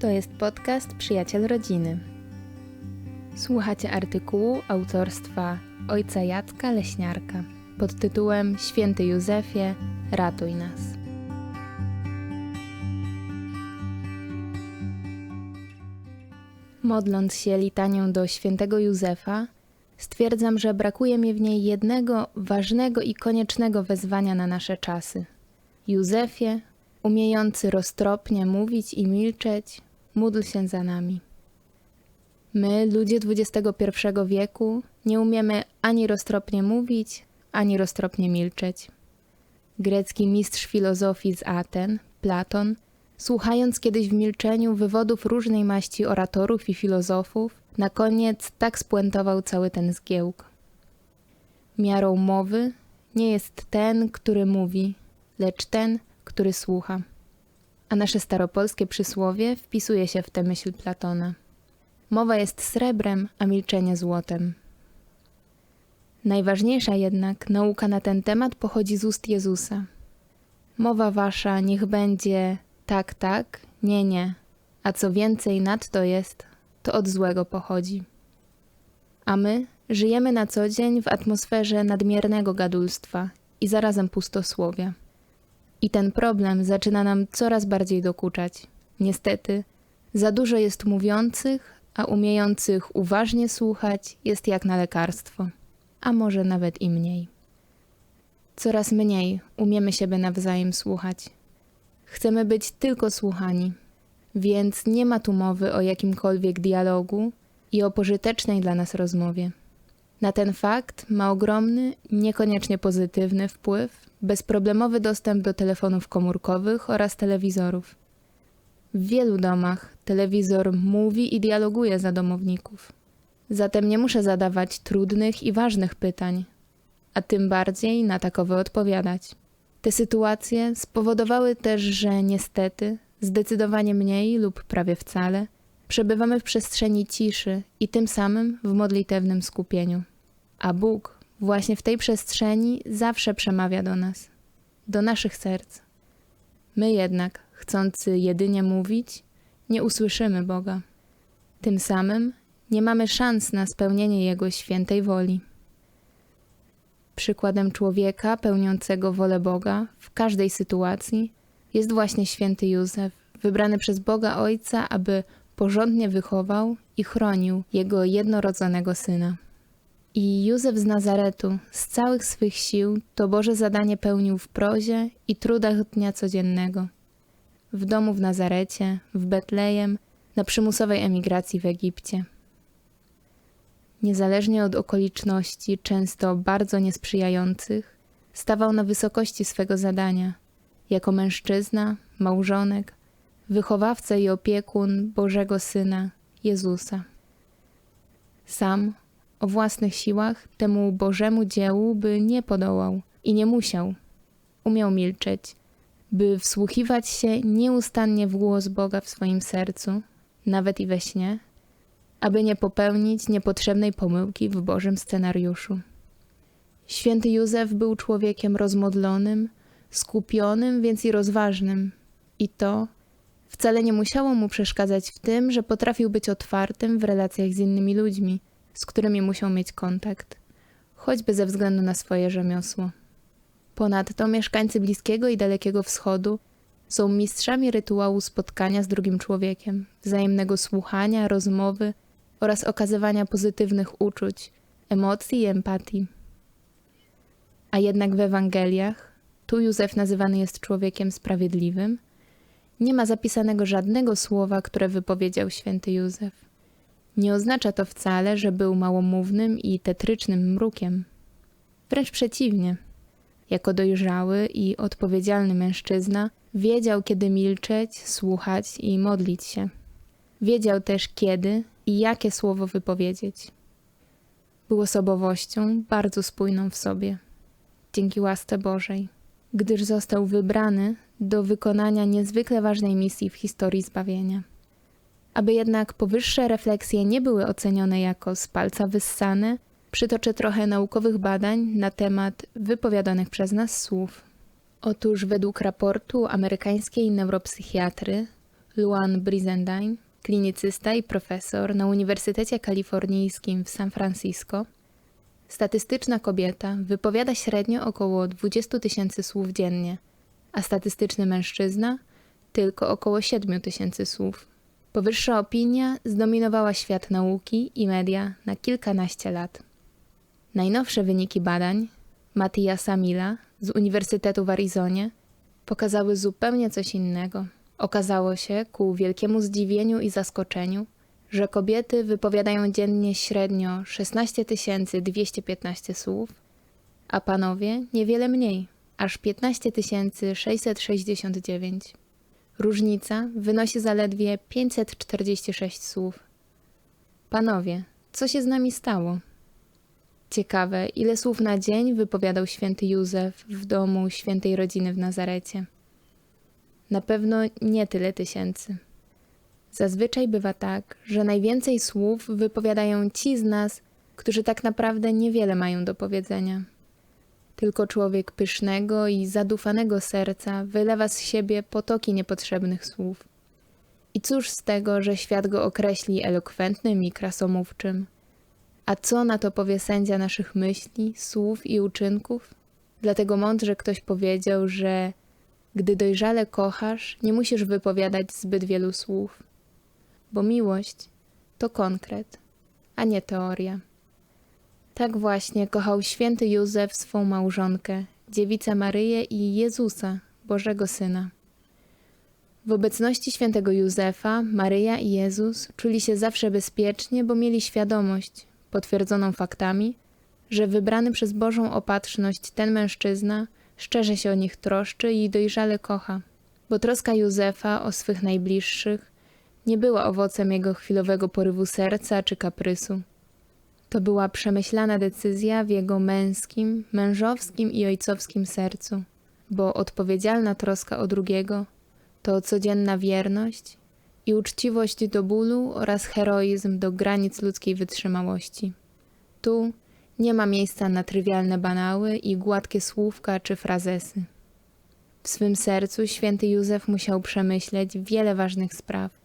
To jest podcast Przyjaciel Rodziny. Słuchacie artykułu autorstwa ojca Jacka Leśniarka pod tytułem Święty Józefie, ratuj nas. Modląc się litanią do świętego Józefa, stwierdzam, że brakuje mi w niej jednego ważnego i koniecznego wezwania na nasze czasy. Józefie, umiejący roztropnie mówić i milczeć, módl się za nami. My, ludzie XXI wieku, nie umiemy ani roztropnie mówić, ani roztropnie milczeć. Grecki mistrz filozofii z Aten, Platon, słuchając kiedyś w milczeniu wywodów różnej maści oratorów i filozofów, na koniec tak spuentował cały ten zgiełk. Miarą mowy nie jest ten, który mówi, lecz ten, który słucha. A nasze staropolskie przysłowie wpisuje się w tę myśl Platona. Mowa jest srebrem, a milczenie złotem. Najważniejsza jednak nauka na ten temat pochodzi z ust Jezusa. Mowa wasza niech będzie tak, tak, nie, nie, a co więcej nadto jest, to od złego pochodzi. A my żyjemy na co dzień w atmosferze nadmiernego gadulstwa i zarazem pustosłowia. I ten problem zaczyna nam coraz bardziej dokuczać. Niestety, za dużo jest mówiących, a umiejących uważnie słuchać jest jak na lekarstwo, a może nawet i mniej. Coraz mniej umiemy siebie nawzajem słuchać. Chcemy być tylko słuchani, więc nie ma tu mowy o jakimkolwiek dialogu i o pożytecznej dla nas rozmowie. Na ten fakt ma ogromny, niekoniecznie pozytywny wpływ bezproblemowy dostęp do telefonów komórkowych oraz telewizorów. W wielu domach telewizor mówi i dialoguje za domowników. Zatem nie muszę zadawać trudnych i ważnych pytań, a tym bardziej na takowe odpowiadać. Te sytuacje spowodowały też, że niestety zdecydowanie mniej lub prawie wcale przebywamy w przestrzeni ciszy i tym samym w modlitewnym skupieniu. A Bóg właśnie w tej przestrzeni zawsze przemawia do nas, do naszych serc. My jednak, chcący jedynie mówić, nie usłyszymy Boga. Tym samym nie mamy szans na spełnienie Jego świętej woli. Przykładem człowieka pełniącego wolę Boga w każdej sytuacji jest właśnie święty Józef, wybrany przez Boga Ojca, aby porządnie wychował i chronił jego jednorodzonego syna. I Józef z Nazaretu z całych swych sił to Boże zadanie pełnił w prozie i trudach dnia codziennego. W domu w Nazarecie, w Betlejem, na przymusowej emigracji w Egipcie. Niezależnie od okoliczności, często bardzo niesprzyjających, stawał na wysokości swego zadania, jako mężczyzna, małżonek, wychowawca i opiekun Bożego Syna, Jezusa. Sam o własnych siłach temu Bożemu dziełu by nie podołał i nie musiał. Umiał milczeć, by wsłuchiwać się nieustannie w głos Boga w swoim sercu, nawet i we śnie, aby nie popełnić niepotrzebnej pomyłki w Bożym scenariuszu. Święty Józef był człowiekiem rozmodlonym, skupionym, więc i rozważnym, i to wcale nie musiało mu przeszkadzać w tym, że potrafił być otwartym w relacjach z innymi ludźmi, z którymi musiał mieć kontakt, choćby ze względu na swoje rzemiosło. Ponadto mieszkańcy Bliskiego i Dalekiego Wschodu są mistrzami rytuału spotkania z drugim człowiekiem, wzajemnego słuchania, rozmowy oraz okazywania pozytywnych uczuć, emocji i empatii. A jednak w Ewangeliach, tu Józef nazywany jest człowiekiem sprawiedliwym, nie ma zapisanego żadnego słowa, które wypowiedział święty Józef. Nie oznacza to wcale, że był małomównym i tetrycznym mrukiem. Wręcz przeciwnie. Jako dojrzały i odpowiedzialny mężczyzna wiedział, kiedy milczeć, słuchać i modlić się. Wiedział też, kiedy i jakie słowo wypowiedzieć. Był osobowością bardzo spójną w sobie, dzięki łasce Bożej, gdyż został wybrany do wykonania niezwykle ważnej misji w historii zbawienia. Aby jednak powyższe refleksje nie były ocenione jako z palca wyssane, przytoczę trochę naukowych badań na temat wypowiadanych przez nas słów. Otóż według raportu amerykańskiej neuropsychiatry Luan Brizendine, klinicysta i profesor na Uniwersytecie Kalifornijskim w San Francisco, statystyczna kobieta wypowiada średnio około 20 tysięcy słów dziennie, a statystyczny mężczyzna tylko około 7 tysięcy słów. Powyższa opinia zdominowała świat nauki i media na kilkanaście lat. Najnowsze wyniki badań Matiasa Mila z Uniwersytetu w Arizonie pokazały zupełnie coś innego. Okazało się, ku wielkiemu zdziwieniu i zaskoczeniu, że kobiety wypowiadają dziennie średnio 16 215 słów, a panowie niewiele mniej, aż 15 669. Różnica wynosi zaledwie 546 słów. Panowie, co się z nami stało? Ciekawe, ile słów na dzień wypowiadał święty Józef w domu świętej rodziny w Nazarecie. Na pewno nie tyle tysięcy. Zazwyczaj bywa tak, że najwięcej słów wypowiadają ci z nas, którzy tak naprawdę niewiele mają do powiedzenia. Tylko człowiek pysznego i zadufanego serca wylewa z siebie potoki niepotrzebnych słów. I cóż z tego, że świat go określi elokwentnym i krasomówczym? A co na to powie sędzia naszych myśli, słów i uczynków? Dlatego mądrze ktoś powiedział, że gdy dojrzale kochasz, nie musisz wypowiadać zbyt wielu słów, bo miłość to konkret, a nie teoria. Tak właśnie kochał święty Józef swą małżonkę, dziewicę Maryję i Jezusa, Bożego Syna. W obecności świętego Józefa, Maryja i Jezus czuli się zawsze bezpiecznie, bo mieli świadomość, potwierdzoną faktami, że wybrany przez Bożą opatrzność ten mężczyzna szczerze się o nich troszczy i dojrzale kocha, bo troska Józefa o swych najbliższych nie była owocem jego chwilowego porywu serca czy kaprysu. To była przemyślana decyzja w jego męskim, mężowskim i ojcowskim sercu, bo odpowiedzialna troska o drugiego to codzienna wierność i uczciwość do bólu oraz heroizm do granic ludzkiej wytrzymałości. Tu nie ma miejsca na trywialne banały i gładkie słówka czy frazesy. W swym sercu święty Józef musiał przemyśleć wiele ważnych spraw,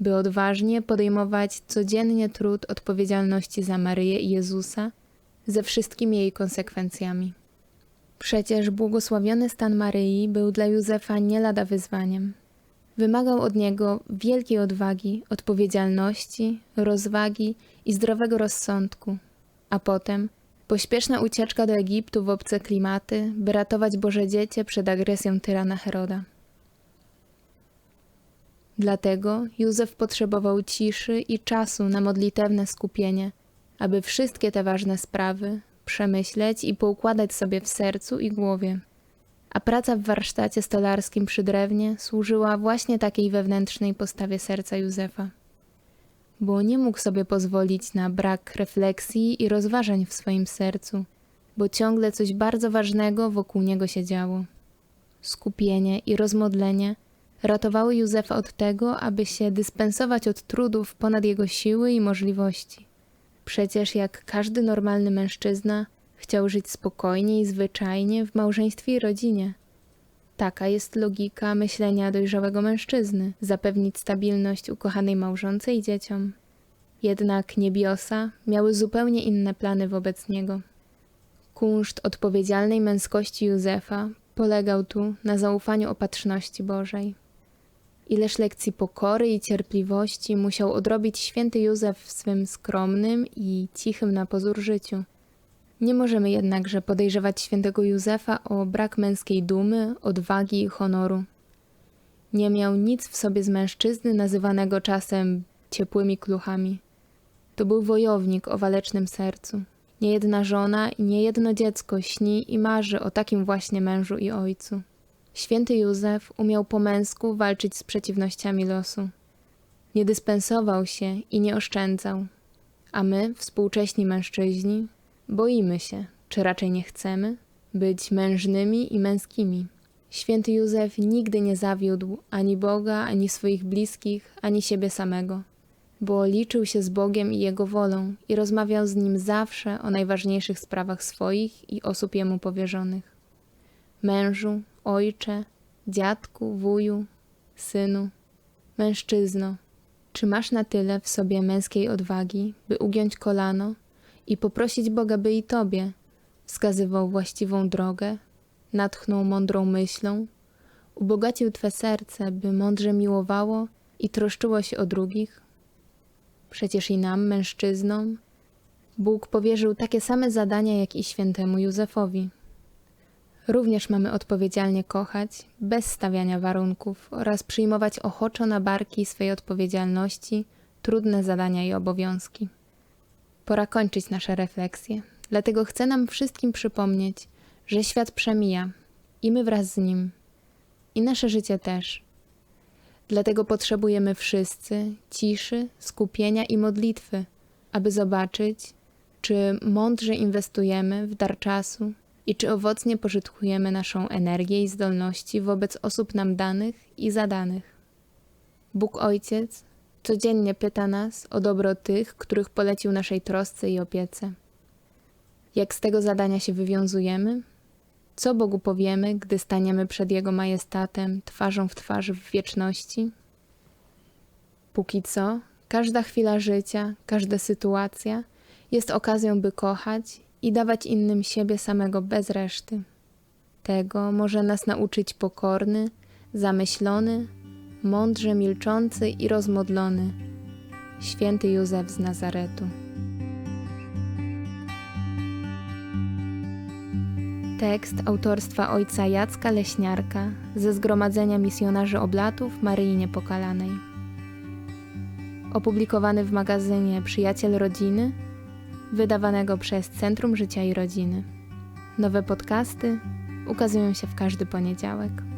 by odważnie podejmować codziennie trud odpowiedzialności za Maryję i Jezusa ze wszystkimi jej konsekwencjami. Przecież błogosławiony stan Maryi był dla Józefa nie lada wyzwaniem. Wymagał od niego wielkiej odwagi, odpowiedzialności, rozwagi i zdrowego rozsądku, a potem pośpieszna ucieczka do Egiptu w obce klimaty, by ratować Boże Dziecię przed agresją tyrana Heroda. Dlatego Józef potrzebował ciszy i czasu na modlitewne skupienie, aby wszystkie te ważne sprawy przemyśleć i poukładać sobie w sercu i głowie. A praca w warsztacie stolarskim przy drewnie służyła właśnie takiej wewnętrznej postawie serca Józefa. Bo nie mógł sobie pozwolić na brak refleksji i rozważań w swoim sercu, bo ciągle coś bardzo ważnego wokół niego się działo. Skupienie i rozmodlenie – ratowały Józefa od tego, aby się dyspensować od trudów ponad jego siły i możliwości. Przecież jak każdy normalny mężczyzna chciał żyć spokojnie i zwyczajnie w małżeństwie i rodzinie. Taka jest logika myślenia dojrzałego mężczyzny zapewnić stabilność ukochanej małżonce i dzieciom. Jednak niebiosa miały zupełnie inne plany wobec niego. Kunszt odpowiedzialnej męskości Józefa polegał tu na zaufaniu opatrzności Bożej. Ileż lekcji pokory i cierpliwości musiał odrobić święty Józef w swym skromnym i cichym na pozór życiu. Nie możemy jednakże podejrzewać świętego Józefa o brak męskiej dumy, odwagi i honoru. Nie miał nic w sobie z mężczyzny nazywanego czasem ciepłymi kluchami. To był wojownik o walecznym sercu. Niejedna żona i niejedno dziecko śni i marzy o takim właśnie mężu i ojcu. Święty Józef umiał po męsku walczyć z przeciwnościami losu. Nie dyspensował się i nie oszczędzał. A my, współcześni mężczyźni, boimy się, czy raczej nie chcemy, być mężnymi i męskimi. Święty Józef nigdy nie zawiódł ani Boga, ani swoich bliskich, ani siebie samego, bo liczył się z Bogiem i Jego wolą i rozmawiał z Nim zawsze o najważniejszych sprawach swoich i osób Jemu powierzonych. Mężu, ojcze, dziadku, wuju, synu. Mężczyzno, czy masz na tyle w sobie męskiej odwagi, by ugiąć kolano i poprosić Boga, by i tobie wskazywał właściwą drogę, natchnął mądrą myślą, ubogacił twe serce, by mądrze miłowało i troszczyło się o drugich? Przecież i nam, mężczyznom, Bóg powierzył takie same zadania jak i świętemu Józefowi. Również mamy odpowiedzialnie kochać, bez stawiania warunków oraz przyjmować ochoczo na barki swej odpowiedzialności trudne zadania i obowiązki. Pora kończyć nasze refleksje, dlatego chcę nam wszystkim przypomnieć, że świat przemija i my wraz z nim, i nasze życie też. Dlatego potrzebujemy wszyscy ciszy, skupienia i modlitwy, aby zobaczyć, czy mądrze inwestujemy w dar czasu i czy owocnie pożytkujemy naszą energię i zdolności wobec osób nam danych i zadanych. Bóg Ojciec codziennie pyta nas o dobro tych, których polecił naszej trosce i opiece. Jak z tego zadania się wywiązujemy? Co Bogu powiemy, gdy staniemy przed Jego majestatem, twarzą w twarz w wieczności? Póki co, każda chwila życia, każda sytuacja jest okazją, by kochać i dawać innym siebie samego bez reszty. Tego może nas nauczyć pokorny, zamyślony, mądrze milczący i rozmodlony święty Józef z Nazaretu. Tekst autorstwa ojca Jacka Leśniarka ze Zgromadzenia Misjonarzy Oblatów Maryi Niepokalanej. Opublikowany w magazynie Przyjaciel Rodziny, wydawanego przez Centrum Życia i Rodziny. Nowe podcasty ukazują się w każdy poniedziałek.